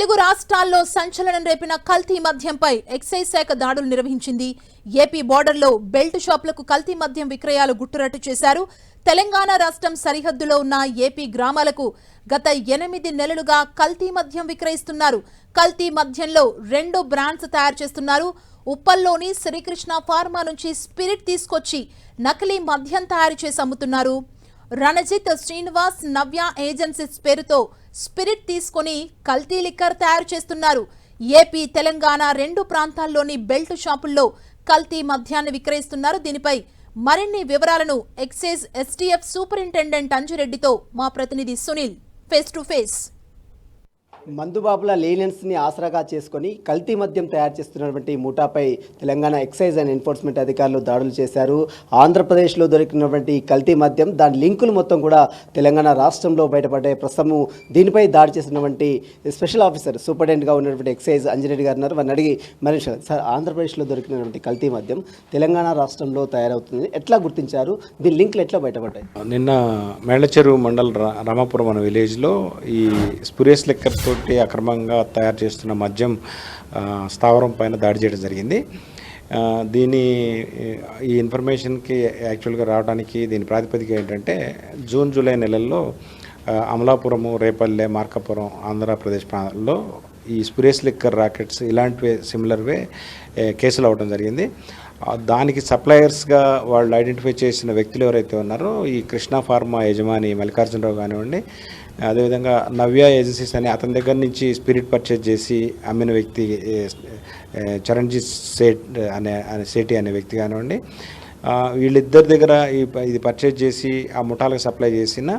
తెలుగు రాష్ట్రాల్లో సంచలనం రేపిన కల్తీ మద్యంపై ఎక్సైజ్ శాఖ దాడులు నిర్వహించింది. ఏపీ బోర్డర్లో బెల్ట్ షాపులకు కల్తీ మద్యం విక్రయాలు గుట్టురట్టు చేశారు. తెలంగాణ రాష్ట్రం సరిహద్దులో ఉన్న ఏపీ గ్రామాలకు గత ఎనిమిది నెలలుగా కల్తీ మద్యం విక్రయిస్తున్నారు. కల్తీ మద్యంలో రెండు బ్రాండ్స్ తయారు చేస్తున్నారు. ఉప్పల్లోని శ్రీకృష్ణ ఫార్మా నుంచి స్పిరిట్ తీసుకొచ్చి నకిలీ మద్యం తయారు చేసి అమ్ముతున్నారు. రణజిత్ శ్రీనివాస్ నవ్య ఏజెన్సీస్ పేరుతో స్పిరిట్ తీసుకొని కల్తీ లిక్కర్ తయారు చేస్తున్నారు. ఏపీ తెలంగాణ రెండు ప్రాంతాల్లోని బెల్ట్ షాపుల్లో కల్తీ మద్యాన్ని విక్రయిస్తున్నారు. దీనిపై మరిన్ని వివరాలను ఎక్సైజ్ ఎస్టీఎఫ్ సూపరింటెండెంట్ అంజురెడ్డితో మా ప్రతినిధి సునీల్. ఫేస్ టు ఫేస్ మందుబాబుల లేనెన్స్ని ఆసరాగా చేసుకొని కల్తీ మద్యం తయారు చేస్తున్నటువంటి మూటాపై తెలంగాణ ఎక్సైజ్ అండ్ ఎన్ఫోర్స్మెంట్ అధికారులు దాడులు చేశారు. ఆంధ్రప్రదేశ్లో దొరికినటువంటి కల్తీ మద్యం దాని లింకులు మొత్తం కూడా తెలంగాణ రాష్ట్రంలో బయటపడ్డాయి. ప్రస్తుతం దీనిపై దాడి చేసినటువంటి స్పెషల్ ఆఫీసర్ సూపరింటెండెంట్గా ఉన్నటువంటి ఎక్సైజ్ అంజరెడ్డి గారు ఉన్నారు. వారిని అడిగి మరి సార్ ఆంధ్రప్రదేశ్లో దొరికినటువంటి కల్తీ మద్యం తెలంగాణ రాష్ట్రంలో తయారవుతుంది. ఎట్లా గుర్తించారు? దీని లింకులు ఎట్లా బయటపడ్డాయి? నిన్న మేళ్ళచెరువు మండల్ రా- రామాపురం అనే విలేజ్లో ఈ స్పురేస్ లెక్కర్ తోటి అక్రమంగా తయారు చేస్తున్న మద్యం స్థావరం పైన దాడి చేయడం జరిగింది. దీని ఈ ఇన్ఫర్మేషన్కి యాక్చువల్గా రావడానికి దీని ప్రాతిపదిక ఏంటంటే జూన్ జూలై నెలల్లో అమలాపురము రేపల్లె మార్కాపురం ఆంధ్రప్రదేశ్ ప్రాంతాల్లో ఈ స్పిరేస్ లిక్కర్ రాకెట్స్ ఇలాంటివే సిమిలర్వే కేసులు అవ్వడం జరిగింది. దానికి సప్లయర్స్గా వాళ్ళు ఐడెంటిఫై చేసిన వ్యక్తులు ఎవరైతే ఉన్నారో ఈ కృష్ణ ఫార్మా యజమాని మల్లికార్జునరావు కానివ్వండి అదేవిధంగా నవ్య ఏజెన్సీస్ అని అతని దగ్గర నుంచి స్పిరిట్ పర్చేజ్ చేసి అమ్మిన వ్యక్తి చరణ్జీత్ సేట్ అనే సేటి అనే వ్యక్తి కానివ్వండి వీళ్ళిద్దరి దగ్గర ఈ ప- ఇది పర్చేజ్ చేసి ఆ ముఠాలకు సప్లై చేసిన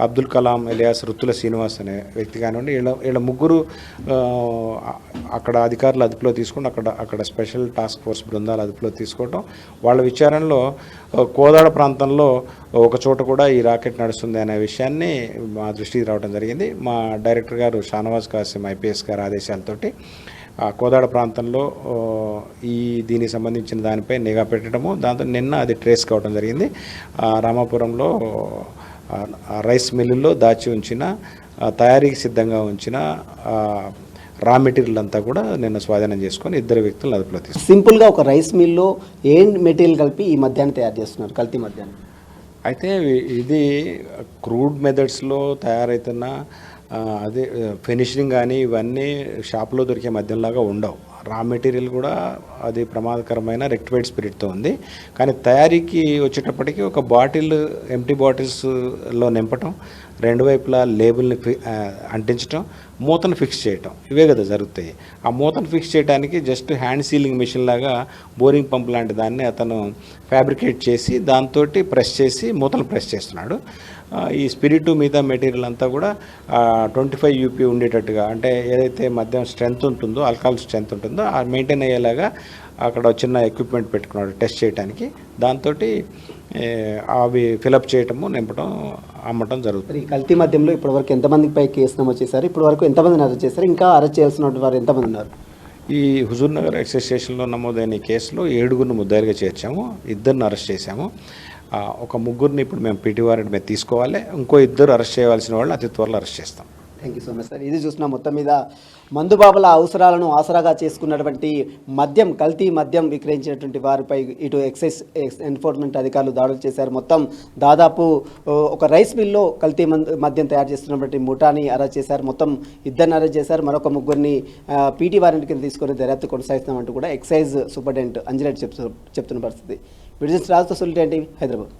అబ్దుల్ కలాం ఎలియాస్ రుత్తుల శ్రీనివాస్ అనే వ్యక్తి కానివ్వండి వీళ్ళ వీళ్ళ ముగ్గురు అక్కడ అధికారులు అదుపులో తీసుకుని అక్కడ అక్కడ స్పెషల్ టాస్క్ ఫోర్స్ బృందాలు అదుపులో తీసుకోవటం వాళ్ళ విచారణలో కోదాడ ప్రాంతంలో ఒక చోట కూడా ఈ రాకెట్ నడుస్తుంది అనే విషయాన్ని మా దృష్టికి రావడం జరిగింది. మా డైరెక్టర్ గారు షానవాజ్ కాసిం ఐపీఎస్ గారు ఆదేశాలతోటి కోదాడ ప్రాంతంలో ఈ దీనికి సంబంధించిన దానిపై నిఘా పెట్టడము. దాంతో నిన్న అది ట్రేస్ కావడం జరిగింది. రామాపురంలో రైస్ మిల్లుల్లో దాచి ఉంచిన తయారీకి సిద్ధంగా ఉంచిన రా మెటీరియల్ అంతా కూడా నిన్న స్వాధీనం చేసుకొని ఇద్దరు వ్యక్తులను అదుపులో తీసుకున్నారు. సింపుల్గా ఒక రైస్ మిల్లో ఏం మెటీరియల్ కలిపి ఈ మద్యాన్ని తయారు చేస్తున్నారు? కల్తీ మద్యాన్ని. అయితే ఇది క్రూడ్ మెథడ్స్లో తయారైతున్న ఆ, అదే ఫినిషింగ్ కానీ ఇవన్నీ షాప్లో దొరికే మద్యంలాగా ఉండవు. రా మెటీరియల్ కూడా అది ప్రమాదకరమైన రెక్టిఫైడ్ స్పిరిట్తో ఉంది. కానీ తయారీకి వచ్చేటప్పటికి ఒక బాటిల్ ఎంటీ బాటిల్స్లో నింపటం రెండు వైపులా లేబుల్ని ఫి అంటించటం మూతను ఫిక్స్ చేయటం. ఇవే కదా జరుగుతాయి. ఆ మూతను ఫిక్స్ చేయడానికి జస్ట్ హ్యాండ్ సీలింగ్ మిషన్ లాగా బోరింగ్ పంప్ లాంటి దాన్ని అతను ఫ్యాబ్రికేట్ చేసి దాంతో ప్రెస్ చేసి మూతను ప్రెస్ చేస్తున్నాడు. ఈ స్పిరిట్ మిగతా మెటీరియల్ అంతా కూడా ట్వంటీ ఫైవ్ యూపీ ఉండేటట్టుగా అంటే ఏదైతే మద్యం స్ట్రెంత్ ఉంటుందో ఆల్కహాల్ స్ట్రెంత్ ఉంటుందో ఆ మెయింటైన్ అయ్యేలాగా అక్కడ చిన్న ఎక్విప్మెంట్ పెట్టుకున్నాడు టెస్ట్ చేయడానికి దాంతో అవి ఫిలప్ చేయటము నింపడం అమ్మటం జరుగుతుంది. కల్తీ మద్యంలో ఇప్పటివరకు ఎంతమందిపై కేసు నమోదు చేశారు? ఇప్పటివరకు ఎంతమందిని అరెస్ట్ చేశారు? ఇంకా అరెస్ట్ చేయాల్సిన వారు ఎంతమంది ఉన్నారు? ఈ హుజూర్ నగర్ ఎక్సైజ్ స్టేషన్లో నమోదైన కేసులో ఏడుగురిని ముద్దాయిలుగా చేర్చాము ఇద్దరిని అరెస్ట్ చేశాము. ఒక ముగ్గురిని ఇప్పుడు మేము పీటీ వారెంట్ మీద తీసుకోవాలి. ఇంకో ఇద్దరు అరెస్ట్ చేయవలసిన వాళ్ళు అతి త్వరలో అరెస్ట్ చేస్తాం. Thank you so much sir ఇది చూసిన మొత్తం మీద మందుబాబుల అవసరాలను ఆసరాగా చేసుకున్నటువంటి మద్యం కల్తీ మద్యం విక్రయించినటువంటి వారిపై ఇటు ఎక్సైజ్ ఎన్ఫోర్స్మెంట్ అధికారులు దాడులు చేశారు. మొత్తం దాదాపు ఒక రైస్ మిల్లో కల్తీ మద్యం తయారు చేస్తున్నటువంటి ముఠాని అరెస్ట్ చేశారు. మొత్తం ఇద్దరిని అరెస్ట్ చేశారు. మరొక ముగ్గురిని పీటీ వారెంట్ కింద తీసుకొని దర్యాప్తు కొనసాగిస్తామంటూ కూడా ఎక్సైజ్ సూపరింటెండెంట్ అంజరెడ్డి చెప్తు చెప్తున్న పరిస్థితి. విడిజన్స్ రాజుతో సొల్యూట్ ఏంటి? హైదరాబాద్.